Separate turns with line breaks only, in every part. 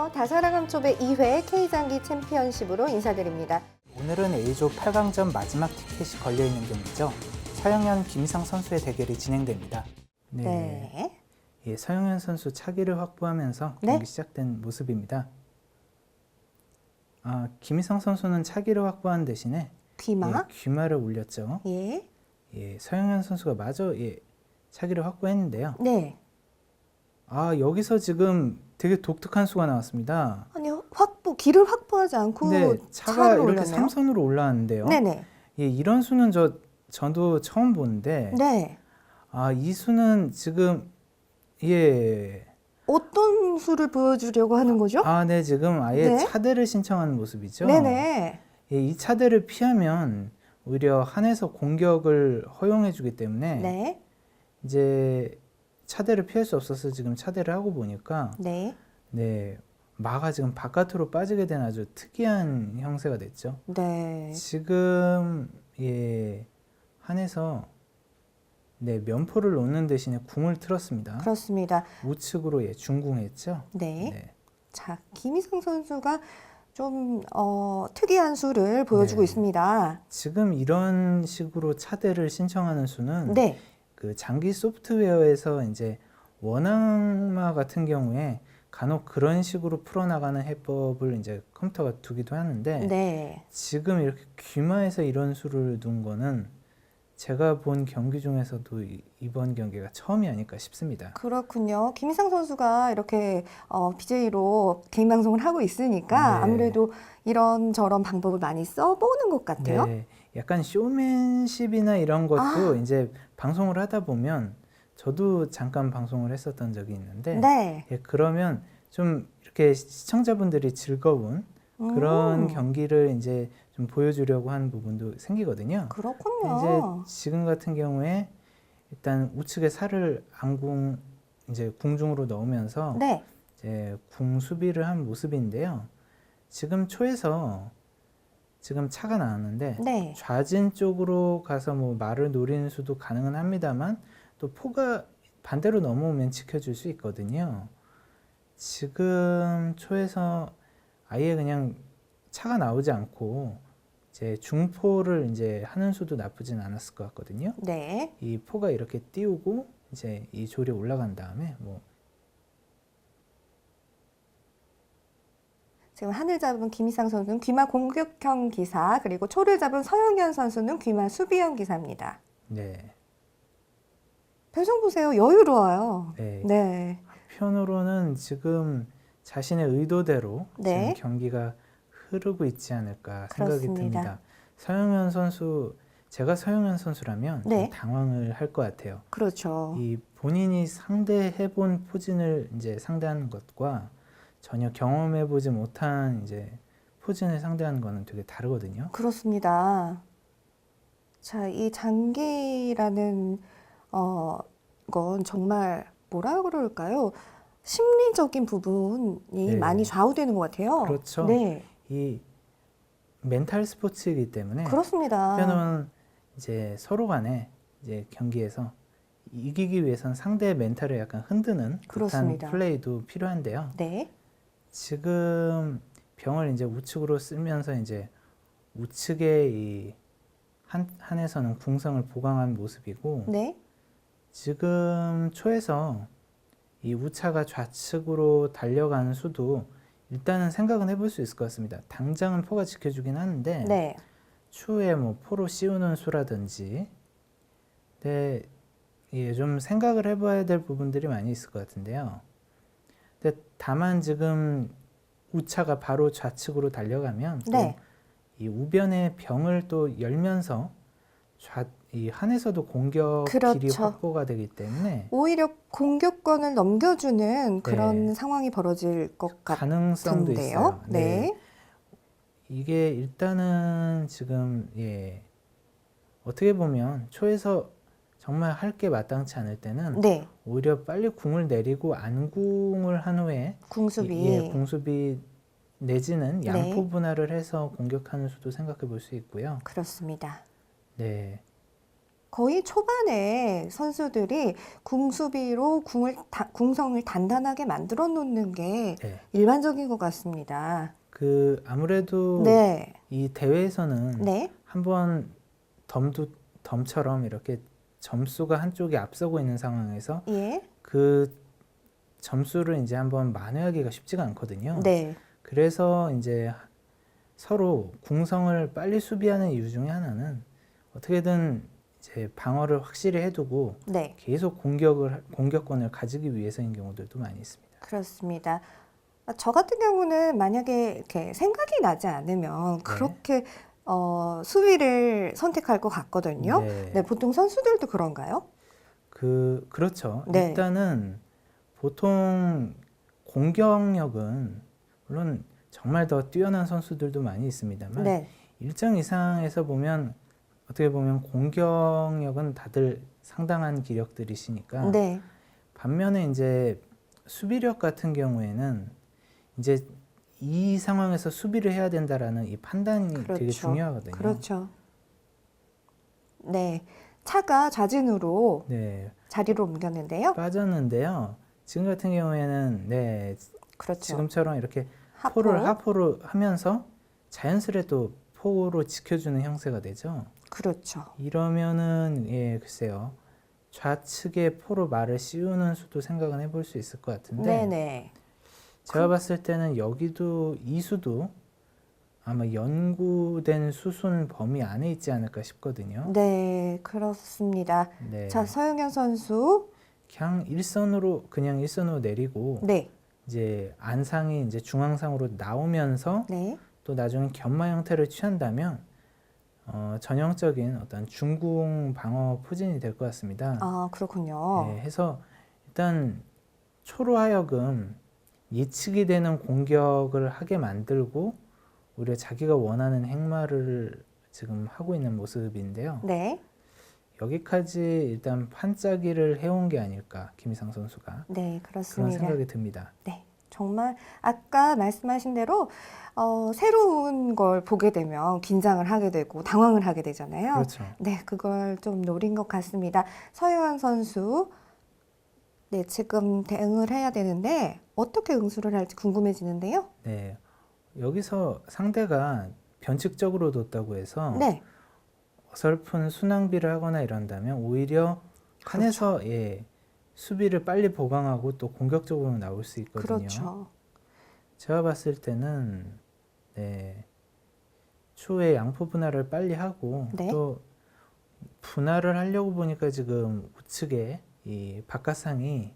안녕하세요. 다사랑함초배 2회 K장기 챔피언십으로 인사드립니다.
오늘은 A조 8강전 마지막 티켓이 걸려 있는 경기죠. 서영현 김희상 선수의 대결이 진행됩니다.
네.
예, 서영현 선수 차기를 확보하면서
네.
경기 시작된 모습입니다. 아, 김희상 선수는 차기를 확보한 대신에
귀마.
예, 귀마를 올렸죠.
예.
예, 서영현 선수가 마저 예, 차기를 확보했는데요.
네.
아, 여기서 지금 되게 독특한 수가 나왔습니다.
아니 확보 길을 확보하지 않고
근데 차가 이렇게. 삼선으로 올라왔는데요.
네네.
예, 이런 수는 저 저도 처음 보는데
네.
아, 이 수는 지금 예.
어떤 수를 보여주려고 하는 거죠?
아, 네, 지금 아예
네.
차대를 신청하는 모습이죠.
네네.
예, 이 차대를 피하면 오히려 한에서 공격을 허용해 주기 때문에
네.
이제 차대를 피할 수 없어서 지금 차대를 하고 보니까
네.
네. 마가 지금 바깥으로 빠지게 된 아주 특이한 형세가 됐죠.
네.
지금 예. 한에서 네, 면포를 놓는 대신에 궁을 틀었습니다.
그렇습니다.
우측으로 예, 중궁했죠.
네.
네.
자, 김희성 선수가 좀 어, 특이한 수를 보여주고
네.
있습니다.
지금 이런 식으로 차대를 신청하는 수는
네.
그 장기 소프트웨어에서 이제 원앙마 같은 경우에 간혹 그런 식으로 풀어나가는 해법을 이제 컴퓨터가 두기도 하는데
네.
지금 이렇게 귀마에서 이런 수를 둔 거는 제가 본 경기 중에서도 이- 이번 경기가 처음이 아닐까 싶습니다.
그렇군요. 김희상 선수가 이렇게 어, BJ로 개인 방송을 하고 있으니까
네.
아무래도 이런 저런 방법을 많이 써보는 것 같아요.
네, 약간 쇼맨십이나 이런 것도
아.
이제 방송을 하다 보면 저도 잠깐 방송을 했었던 적이 있는데
네.
예, 그러면 좀 이렇게 시청자분들이 즐거운 그런
음,
경기를 이제 좀 보여주려고 하는 부분도 생기거든요.
그렇군요.
이제 지금 같은 경우에 일단 우측에 살을 안궁 이제 궁중으로 넣으면서
네.
이제 궁 수비를 한 모습인데요. 지금 초에서 지금 차가 나왔는데
네.
좌진 쪽으로 가서 뭐 말을 노리는 수도 가능은 합니다만 또 포가 반대로 넘어오면 지켜줄 수 있거든요. 지금 초에서 아예 그냥 차가 나오지 않고 이제 중포를 이제 하는 수도 나쁘진 않았을 것 같거든요.
네.
이 포가 이렇게 띄우고 이제 이 졸이 올라간 다음에 뭐
지금 하늘 잡은 김희상 선수는 귀마 공격형 기사, 그리고 초를 잡은 서영현 선수는 귀마 수비형 기사입니다.
네.
표정 보세요. 여유로워요.
네.
네.
편으로는 지금 자신의 의도대로
네.
지금 경기가 흐르고 있지 않을까 생각이
그렇습니다.
듭니다. 서영현 선수 제가 서영현 선수라면 좀
네.
당황을 할 것 같아요.
그렇죠.
이 본인이 상대해본 포진을 이제 상대하는 것과 전혀 경험해보지 못한 이제 포진을 상대하는 거는 되게 다르거든요.
그렇습니다. 자, 이 장기라는 어, 건 정말 뭐라 그럴까요? 심리적인 부분이
네.
많이 좌우되는 것 같아요.
그렇죠.
네,
이 멘탈 스포츠이기 때문에
그렇습니다.
한편은 이제 서로 간에 이제 경기에서 이기기 위해선 상대의 멘탈을 약간 흔드는
그렇습니다.
플레이도 필요한데요.
네,
지금 병을 이제 우측으로 쓰면서 이제 우측의 이 한, 한에서는 궁성을 보강한 모습이고
네,
지금 초에서 이 우차가 좌측으로 달려가는 수도 일단은 생각은 해볼 수 있을 것 같습니다. 당장은 포가 지켜주긴 하는데
네,
추후에 뭐 포로 씌우는 수라든지 네, 예, 좀 생각을 해봐야 될 부분들이 많이 있을 것 같은데요. 근데 다만 지금 우차가 바로 좌측으로 달려가면 또
네.
이 우변의 병을 또 열면서 좌, 이 한에서도 공격 길이
그렇죠.
확보가 되기 때문에
오히려 공격권을 넘겨주는 그런
네.
상황이 벌어질 것
가능성도
같은데요.
있어요.
네,
이게 일단은 지금 예 어떻게 보면 초에서 정말 할 게 마땅치 않을 때는
네,
오히려 빨리 궁을 내리고 안궁을 한 후에
궁수비.
이- 예, 공수비 내지는
네.
양포 분할을 해서 공격하는 수도 생각해 볼 수 있고요.
그렇습니다.
네.
거의 초반에 선수들이 궁수비로 궁을 다- 궁성을 단단하게 만들어 놓는 게
네.
일반적인 것 같습니다.
그 아무래도
네,
이 대회에서는
네,
한번 덤도 덤처럼 이렇게 점수가 한쪽이 앞서고 있는 상황에서
예,
그 점수를 이제 한번 만회하기가 쉽지가 않거든요.
네,
그래서 이제 서로 궁성을 빨리 수비하는 이유 중에 하나는 어떻게든 이제 방어를 확실히 해두고
네,
계속 공격을 공격권을 가지기 위해서인 경우들도 많이 있습니다.
그렇습니다. 아, 저 같은 경우는 만약에 이렇게 생각이 나지 않으면
네.
그렇게 어, 수비를 선택할 것 같거든요.
네.
네, 보통 선수들도 그런가요?
그 그렇죠.
네.
일단은 보통 공격력은 물론 정말 더 뛰어난 선수들도 많이 있습니다만
네,
일정 이상에서 보면 어떻게 보면 공격력은 다들 상당한 기력들이시니까
네,
반면에 이제 수비력 같은 경우에는 이제 이 상황에서 수비를 해야 된다라는 이 판단이 되게
그렇죠.
중요하거든요.
그렇죠. 네, 차가 좌진으로
네,
자리를 옮겼는데요.
빠졌는데요. 지금 같은 경우에는 네,
그렇죠.
지금처럼 이렇게
하프.
포를 하프로 하면서 자연스레 또 포로 지켜주는 형태가 되죠.
그렇죠.
이러면은 예 글쎄요 좌측에 포로 말을 씌우는 수도 생각은 해볼 수 있을 것 같은데
네네.
제가 봤을 때는 여기도 이 수도 아마 연구된 수순 범위 안에 있지 않을까 싶거든요.
네, 그렇습니다.
네,
자, 서영현 선수.
그냥 일선으로 그냥 일선으로 내리고
네,
이제 안상이 이제 중앙상으로 나오면서
네,
또 나중에 견마 형태를 취한다면 어, 전형적인 어떤 중궁 방어 포진이 될 것 같습니다.
아, 그렇군요.
네, 해서 일단 초로 하여금 예측이 되는 공격을 하게 만들고 오히려 자기가 원하는 행마를 지금 하고 있는 모습인데요.
네,
여기까지 일단 판짜기를 해온 게 아닐까 김희상 선수가
네,
그런
그렇습니다.
생각이 듭니다.
네, 정말 아까 말씀하신 대로 어, 새로운 걸 보게 되면 긴장을 하게 되고 당황을 하게 되잖아요.
그렇죠.
네, 그걸 좀 노린 것 같습니다. 서유한 선수, 네, 지금 대응을 해야 되는데 어떻게 응수를 할지 궁금해지는데요.
네, 여기서 상대가 변칙적으로 뒀다고 해서
네,
어설픈 순항비를 하거나 이런다면 오히려 칸에서 예, 수비를 빨리 보강하고 또 공격적으로 나올 수 있거든요.
그렇죠.
제가 봤을 때는 네, 추후에 양포 분할을 빨리 하고
네.
또 분할을 하려고 보니까 지금 우측에 이 바깥상이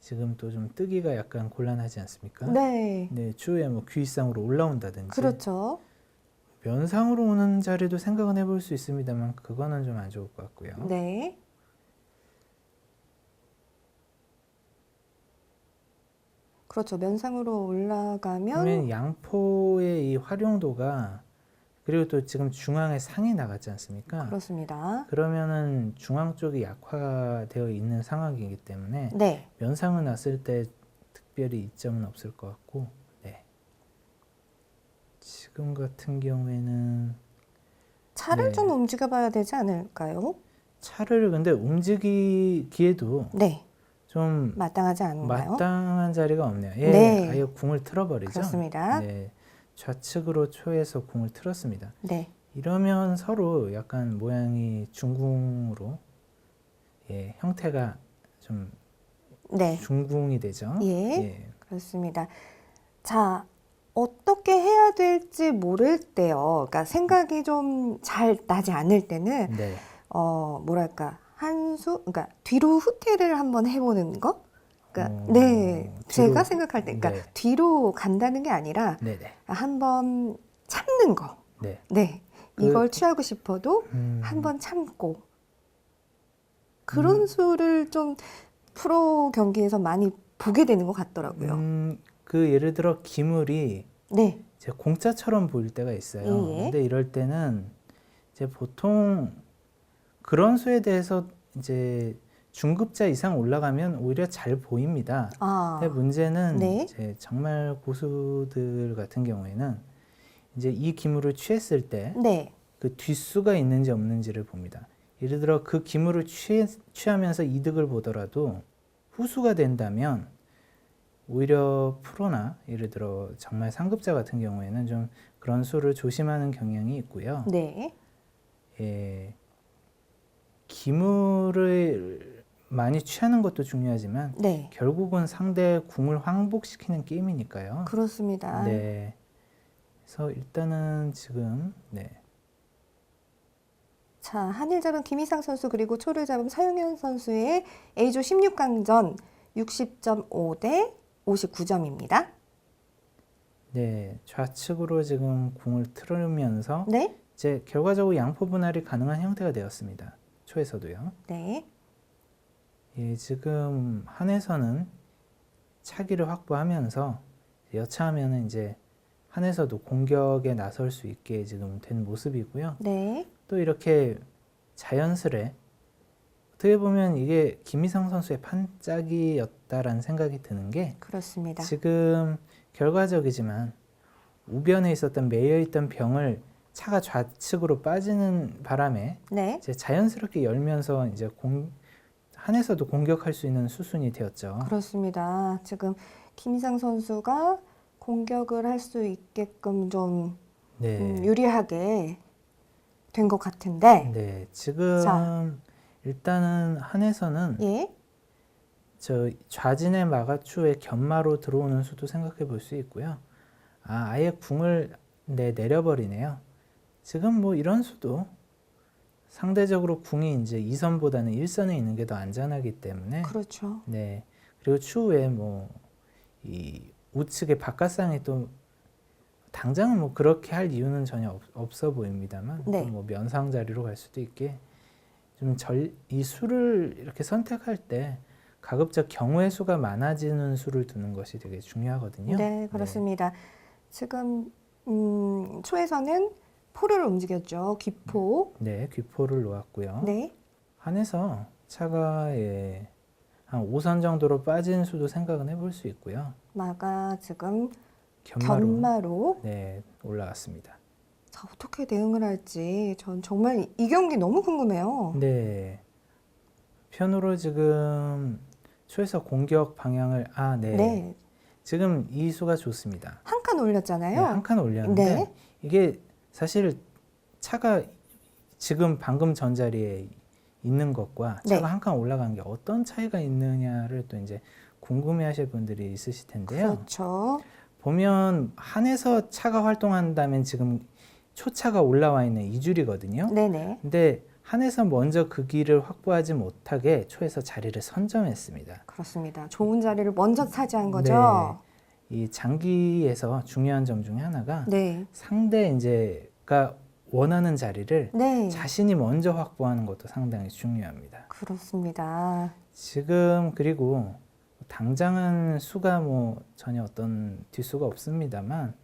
지금 또 좀 뜨기가 약간 곤란하지 않습니까?
네,
네, 추후에 뭐 귀상으로 올라온다든지
그렇죠.
면상으로 오는 자리도 생각은 해볼 수 있습니다만 그거는 좀 안 좋을 것 같고요.
네. 그렇죠. 면상으로 올라가면
그러면 양포의 이 활용도가 그리고 또 지금 중앙에 상이 나갔지 않습니까?
그렇습니다.
그러면은 중앙 쪽이 약화되어 있는 상황이기 때문에
네,
면상을 놨을 때 특별히 이점은 없을 것 같고, 네. 지금 같은 경우에는
차를
네.
좀 움직여봐야 되지 않을까요?
차를 근데 움직이기에도
네,
좀
마땅하지 않나요?
마땅한 자리가 없네요. 예,
네.
아예 궁을 틀어버리죠.
그렇습니다.
네, 좌측으로 초에서 궁을 틀었습니다.
네,
이러면 서로 약간 모양이 중궁으로 예, 형태가 좀
네,
중궁이 되죠.
예. 그렇습니다. 자, 어떻게 해야 될지 모를 때요. 그러니까 생각이 좀 잘 나지 않을 때는
네.
어, 뭐랄까, 한 수, 그러니까 뒤로 후퇴를 한번 해보는 거? 그러니까,
어,
네,
뒤로,
제가 생각할 때, 그러니까
네.
뒤로 간다는 게 아니라
네, 네.
한번 참는 거.
네.
네,
그-
이걸 취하고 싶어도
음,
한번 참고. 그런 수를 좀 프로 경기에서 많이 보게 되는 것 같더라고요.
음, 그 예를 들어 기물이
네,
이제 공짜처럼 보일 때가 있어요.
예, 예.
근데 이럴 때는 이제 보통 그런 수에 대해서 이제 중급자 이상 올라가면 오히려 잘 보입니다.
아,
근데 문제는
네.
이제 정말 고수들 같은 경우에는 이제 이 기물을 취했을 때그
네,
뒷수가 있는지 없는지를 봅니다. 예를 들어 그 기물을 취, 취하면서 이득을 보더라도 후수가 된다면 오히려 프로나 예를 들어 정말 상급자 같은 경우에는 좀 그런 수를 조심하는 경향이 있고요.
네.
예, 기물을 많이 취하는 것도 중요하지만
네.
결국은 상대 궁을 황복시키는 게임이니까요.
그렇습니다.
네. 그래서 일단은 지금 네.
자, 한일 잡은 김희상 선수 그리고 초를 잡은 서영현 선수의 A조 16강전 60.5 대 59점입니다.
네, 좌측으로 지금 궁을 틀으면서
네.
이제 결과적으로 양포 분할이 가능한 형태가 되었습니다. 초에서도요.
네.
예, 지금 한에서는 차기를 확보하면서 여차하면은 이제 한에서도 공격에 나설 수 있게 지금 된 모습이고요.
네.
또 이렇게 자연스레 어떻게 보면 이게 김희상 선수의 판짝이었다라는 생각이 드는 게
그렇습니다.
지금 결과적이지만 우변에 있었던 매여 있던 병을 차가 좌측으로 빠지는 바람에
네.
이제 자연스럽게 열면서 이제 공 한에서도 공격할 수 있는 수순이 되었죠.
그렇습니다. 지금 김희상 선수가 공격을 할 수 있게끔 좀
네.
음, 유리하게 된 것 같은데.
네. 지금
자.
일단은 한에서는
예.
저 좌진의 마가추의 견마로 들어오는 수도 생각해 볼 수 있고요. 아, 아예 궁을 내 내려버리네요. 지금 뭐 이런 수도 상대적으로 궁이 이제 2선보다는 1선에 있는 게 더 안전하기 때문에
그렇죠.
네. 그리고 추후에 뭐 이 우측의 바깥상이 또 당장은 뭐 그렇게 할 이유는 전혀 없, 없어 보입니다만
네.
또뭐 면상 자리로 갈 수도 있게 좀 절 이 수를 이렇게 선택할 때 가급적 경우의 수가 많아지는 수를 두는 것이 되게 중요하거든요.
네, 그렇습니다. 지금 음, 초에서는 포를 움직였죠. 기포.
네, 귀포를 놓았고요.
네.
한에서 차가 예, 한 5선 정도로 빠진 수도 생각은 해볼 수 있고요.
마가 지금
견마로
견마로
네 올라갔습니다.
자, 어떻게 대응을 할지 전 정말 이 경기 너무 궁금해요.
네. 편으로 지금 초에서 공격 방향을 아, 네.
네.
지금 이 수가 좋습니다.
한칸
네,
올렸잖아요.
한 칸 올렸는데
네.
이게 사실 차가 지금 방금 전 자리에 있는 것과
네.
차가 한 칸 올라간 게 어떤 차이가 있느냐를 또 이제 궁금해하실 분들이 있으실 텐데요.
그렇죠.
보면 한에서 차가 활동한다면 지금 초차가 올라와 있는 이 줄이거든요.
네네.
근데 한에서 먼저 그 길을 확보하지 못하게 초에서 자리를 선점했습니다.
그렇습니다. 좋은 자리를 먼저 차지한 거죠.
이 장기에서 중요한 점 중에 하나가
네.
상대 이제가 원하는 자리를
네.
자신이 먼저 확보하는 것도 상당히 중요합니다.
그렇습니다.
지금 그리고 당장은 수가 뭐 전혀 어떤 뒷수가 없습니다만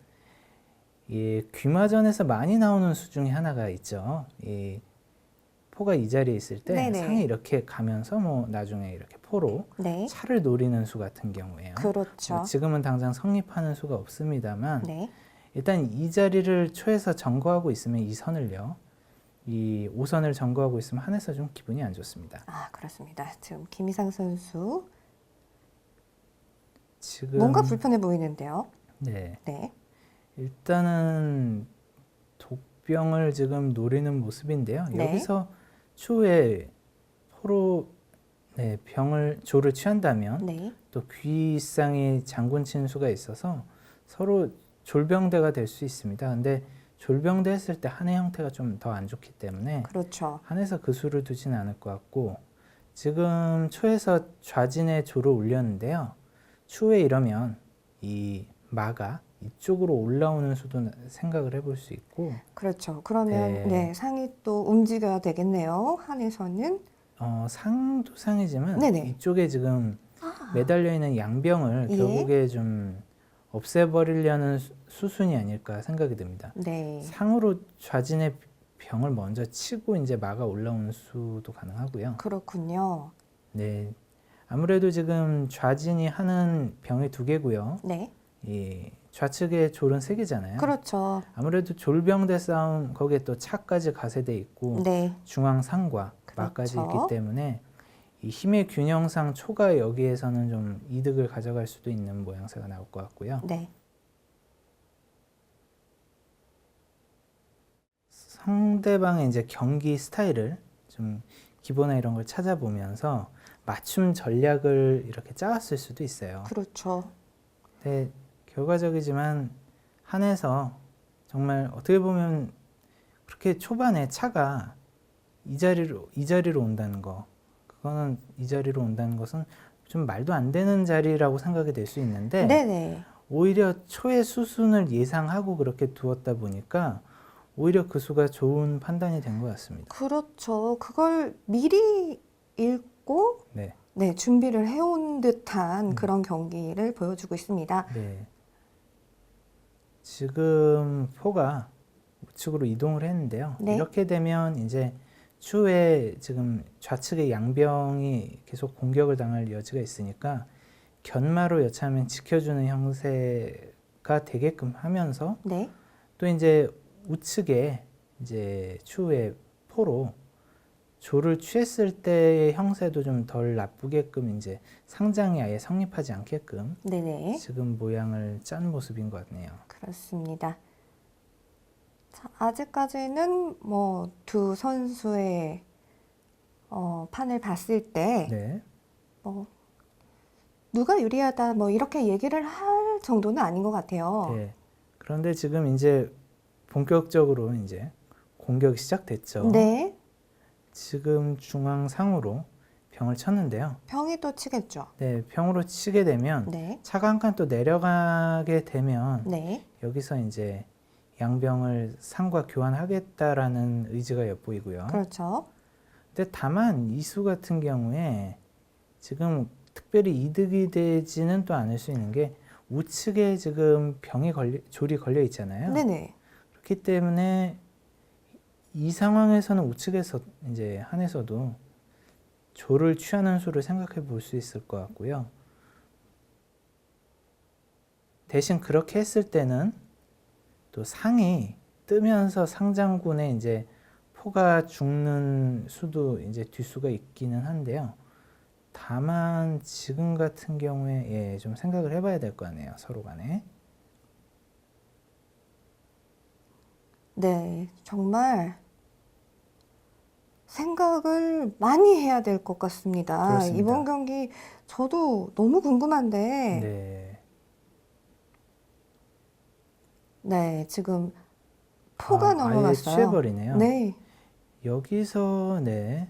이 귀마전에서 많이 나오는 수 중에 하나가 있죠. 이 포가 이 자리에 있을 때
네네.
상이 이렇게 가면서 뭐 나중에 이렇게 포로
네.
차를 노리는 수 같은 경우에요.
그렇죠.
뭐 지금은 당장 성립하는 수가 없습니다만
네.
일단 이 자리를 초에서 점거하고 있으면 이 선을요. 이 5선을 점거하고 있으면 한에서 좀 기분이 안 좋습니다.
아, 그렇습니다. 지금 김희상 선수
지금
뭔가 불편해 보이는데요.
네.
네.
일단은 독병을 지금 노리는 모습인데요.
네.
여기서 추후에 포로 네, 병을 조를 취한다면
네.
또 귀상에 장군 친수가 있어서 서로 졸병대가 될 수 있습니다. 근데 졸병대 했을 때 한의 형태가 좀 더 안 좋기 때문에
그렇죠.
한에서 그 수를 두지는 않을 것 같고 지금 초에서 좌진의 조를 올렸는데요. 추후에 이러면 이 마가 이쪽으로 올라오는 수도 생각을 해볼 수 있고
그렇죠. 그러면
네.
네, 상이 또 움직여야 되겠네요. 한에서는
어, 상도 상이지만
네네.
이쪽에 지금 매달려 있는 양병을
예.
결국에 좀 없애버리려는 수- 수순이 아닐까 생각이 듭니다.
네.
상으로 좌진의 병을 먼저 치고 이제 마가 올라오는 수도 가능하고요.
그렇군요.
네. 아무래도 지금 좌진이 하는 병이 두 개고요.
네.
이 좌측에 졸은 세 개잖아요.
그렇죠.
아무래도 졸병대 싸움 거기에 또 차까지 가세돼 있고
네.
중앙 상과 막까지
그렇죠.
있기 때문에 이 힘의 균형상 초가 여기에서는 좀 이득을 가져갈 수도 있는 모양새가 나올 것 같고요.
네.
상대방의 이제 경기 스타일을 좀 기본화 이런 걸 찾아보면서 맞춤 전략을 이렇게 짜왔을 수도 있어요.
그렇죠.
근데 결과적이지만 한에서 정말 어떻게 보면 그렇게 초반에 차가 이 자리로 이 자리로 온다는 거 그거는 이 자리로 온다는 것은 좀 말도 안 되는 자리라고 생각이 될 수 있는데
네네.
오히려 초의 수순을 예상하고 그렇게 두었다 보니까 오히려 그 수가 좋은 판단이 된 것 같습니다.
그렇죠. 그걸 미리 읽고
네,
네, 준비를 해온 듯한
음.
그런 경기를 보여주고 있습니다.
네. 지금 포가 우측으로 이동을 했는데요.
네.
이렇게 되면 이제 추후에 지금 좌측의 양병이 계속 공격을 당할 여지가 있으니까 견마로 여차하면 지켜주는 형세가 되게끔 하면서
네.
또 이제 우측에 이제 추후에 포로 조를 취했을 때의 형세도 좀 덜 나쁘게끔 이제 상장이 아예 성립하지 않게끔
네네.
지금 모양을 짠 모습인 것 같네요.
그렇습니다. 자, 아직까지는 뭐 두 선수의 어, 판을 봤을 때
네,
뭐 누가 유리하다 뭐 이렇게 얘기를 할 정도는 아닌 것 같아요.
네. 그런데 지금 이제 본격적으로 이제 공격이 시작됐죠.
네.
지금 중앙 상으로 병을 쳤는데요.
병이 또 치겠죠.
네, 병으로 치게 되면
네.
차가 한 칸 또 내려가게 되면
네.
여기서 이제 양병을 상과 교환하겠다라는 의지가 엿보이고요.
그렇죠.
근데 다만 이수 같은 경우에 지금 특별히 이득이 되지는 또 않을 수 있는 게 우측에 지금 병이 걸려 졸이 걸려 있잖아요.
네네.
그렇기 때문에 이 상황에서는 우측에서 이제 한에서도 조를 취하는 수를 생각해 볼 수 있을 것 같고요. 대신 그렇게 했을 때는 또 상이 뜨면서 상장군에 이제 포가 죽는 수도 이제 뒷수가 있기는 한데요. 다만 지금 같은 경우에 예, 좀 생각을 해봐야 될 거 아니에요 서로 간에.
네. 정말 생각을 많이 해야 될 것 같습니다.
그렇습니다.
이번 경기 저도 너무 궁금한데
네.
네, 지금 포가
아, 아예
넘어갔어요.
취해버리네요.
네,
여기서 네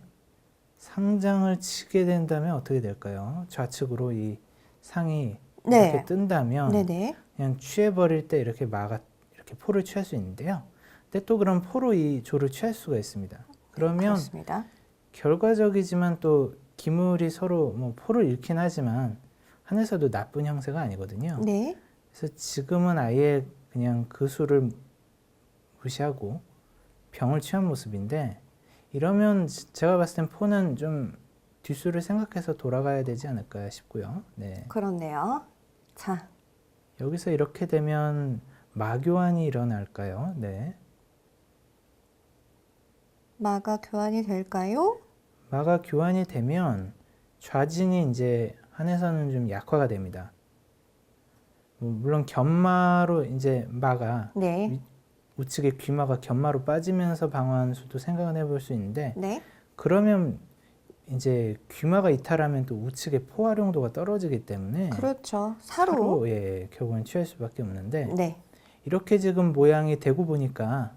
상장을 치게 된다면 어떻게 될까요? 좌측으로 이 상이
네.
이렇게 뜬다면
네네.
그냥 취해버릴 때 이렇게 막아 이렇게 포를 취할 수 있는데요. 근데 또 그럼 포로 이 조를 취할 수가 있습니다. 그러면
그렇습니다.
결과적이지만 또 기물이 서로 뭐 포를 잃긴 하지만 한에서도 나쁜 형세가 아니거든요.
네,
그래서 지금은 아예 그냥 그 수를 무시하고 병을 취한 모습인데 이러면 지- 제가 봤을 땐 포는 좀 뒷수를 생각해서 돌아가야 되지 않을까 싶고요. 네.
그렇네요. 자,
여기서 이렇게 되면 마교환이 일어날까요? 네.
마가 교환이 될까요?
마가 교환이 되면 좌진이 이제 한에서는 좀 약화가 됩니다. 뭐 물론 견마로 이제 마가
네,
우측에 귀마가 견마로 빠지면서 방어하는 수도 생각은 해볼 수 있는데
네,
그러면 이제 귀마가 이탈하면 또 우측의 포 활용도가 떨어지기 때문에
그렇죠. 사로.
예, 결국은 취할 수밖에 없는데
네,
이렇게 지금 모양이 되고 보니까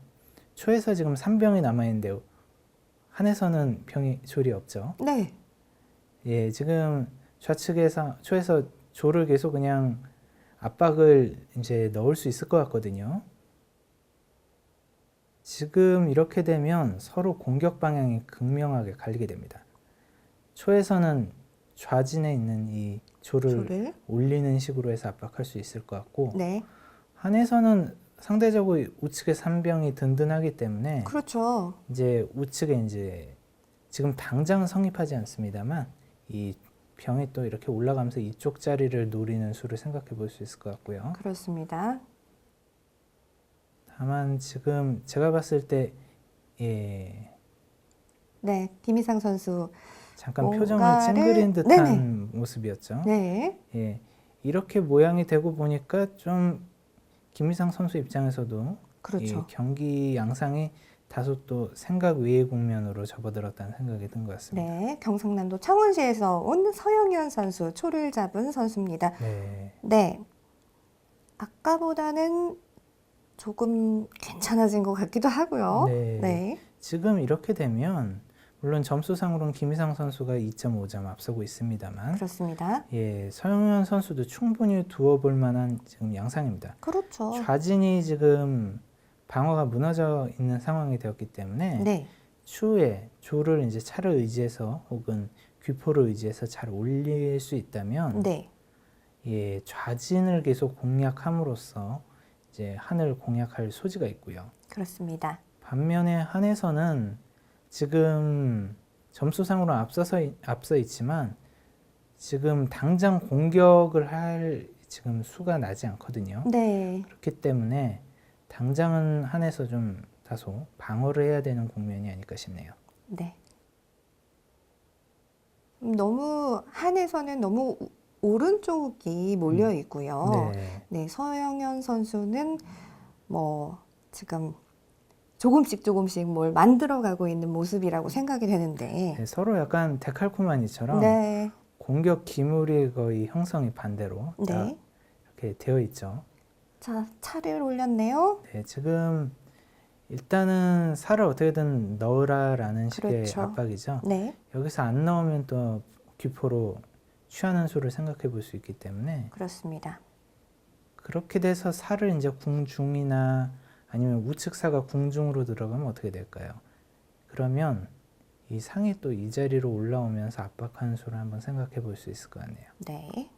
초에서 지금 3병이 남아 있는데 한에서는 병이 졸이 없죠.
네,
예, 지금 좌측에서 초에서 조를 계속 그냥 압박을 이제 넣을 수 있을 것 같거든요. 지금 이렇게 되면 서로 공격 방향이 극명하게 갈리게 됩니다. 초에서는 좌진에 있는 이 조를
조를.
올리는 식으로 해서 압박할 수 있을 것 같고
네,
한에서는 상대적으로 우측의 삼병이 든든하기 때문에
그렇죠.
이제 우측에 이제 지금 당장 성립하지 않습니다만 이 병이 또 이렇게 올라가면서 이쪽 자리를 노리는 수를 생각해 볼 수 있을 것 같고요.
그렇습니다.
다만 지금 제가 봤을 때 예,
네, 김희상 선수.
잠깐 표정을 찡그린 듯한
네네.
모습이었죠.
네,
예, 이렇게 모양이 되고 보니까 좀 김희상 선수 입장에서도
그렇죠.
이 경기 양상이 다소 또 생각 외의 국면으로 접어들었다는 생각이 든 것 같습니다.
네, 경상남도 창원시에서 온 서영현 선수, 초를 잡은 선수입니다.
네.
네, 아까보다는 조금 괜찮아진 것 같기도 하고요.
네.
네,
지금 이렇게 되면 물론 점수상으로는 김희상 선수가 2.5점 앞서고 있습니다만
그렇습니다.
예, 서영현 선수도 충분히 두어 볼 만한 지금 양상입니다.
그렇죠.
좌진이 지금 방어가 무너져 있는 상황이 되었기 때문에
네,
추후에 조를 이제 차를 의지해서 혹은 귀포를 의지해서 잘 올릴 수 있다면
네,
예, 좌진을 계속 공략함으로써 이제 한을 공략할 소지가 있고요.
그렇습니다.
반면에 한에서는 지금 점수상으로 앞서서 있- 앞서 있지만 지금 당장 공격을 할 지금 수가 나지 않거든요.
네,
그렇기 때문에 당장은 한에서 좀 다소 방어를 해야 되는 국면이 아닐까 싶네요.
네. 음, 너무 한에서는 너무 우- 오른쪽이 몰려 있고요.
네.
네, 서영현 선수는 뭐 지금 조금씩 조금씩 뭘 만들어가고 있는 모습이라고 생각이 되는데,
네, 서로 약간 데칼코마니처럼
네,
공격 기물이 거의 형성이 반대로 다
네.
이렇게 되어 있죠.
자, 차를 올렸네요.
네, 지금 일단은 살을 어떻게든 넣으라라는 식의
그렇죠.
압박이죠.
네,
여기서 안 넣으면 또 귀포로 취하는 수를 생각해 볼 수 있기 때문에
그렇습니다.
그렇게 돼서 살을 이제 궁중이나 아니면 우측사가 궁중으로 들어가면 어떻게 될까요? 그러면 이 상이 또 이 자리로 올라오면서 압박하는 수를 한번 생각해 볼 수 있을 것 같네요.
네,